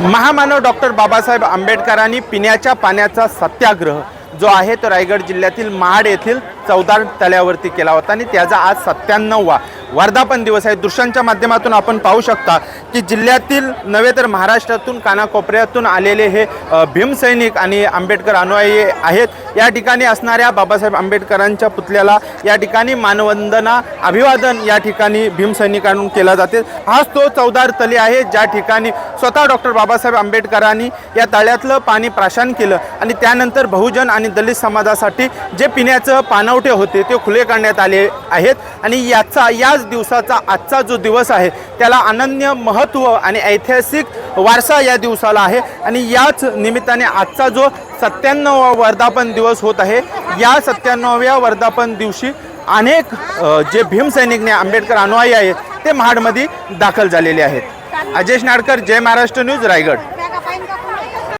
महामानव डॉक्टर बाबासाहेब आंबेडकरांनी पिण्याच्या पाण्याचा सत्याग्रह जो आहे तो रायगड जिल्ह्यातील महाड येथील चौदार तळ्यावरती केला होता आणि त्याचा आज सत्त्याण्णववा वर्धापन दिवस आहे. दृश्यांच्या माध्यमातून आपण पाहू शकता की जिल्ह्यातील नव्हे तर महाराष्ट्रातून कानाकोपऱ्यातून आलेले हे भीमसैनिक आणि आंबेडकर अनुयायी आहेत. या ठिकाणी असणाऱ्या बाबासाहेब आंबेडकरांच्या पुतळ्याला या ठिकाणी मानवंदना अभिवादन या ठिकाणी भीमसैनिकांकडून केला जाते. हाच तो चौदार तले आहे ज्या ठिकाणी स्वतः डॉक्टर बाबासाहेब आंबेडकरांनी या तळ्यातलं पाणी प्राशन केलं आणि त्यानंतर बहुजन आणि दलित समाजासाठी जे पिण्याचं पाणवठे होते ते खुले करण्यात आले आहेत. आणि याचा याच दिवसाचा आजचा जो दिवस आहे त्याला अनन्य महत्त्व आणि ऐतिहासिक वारसा या दिवसाला आहे. आणि याच निमित्ताने आजचा जो सत्त्याण्णव वर्धापन दिवस होत आहे या सत्त्याण्णव्या वर्धापन दिवशी अनेक जे भीमसैनिकने आंबेडकर अनुयायी आहेत ते महाडमध्ये दाखल झालेले आहेत. अजेश नाडकर जय महाराष्ट्र न्यूज रायगड.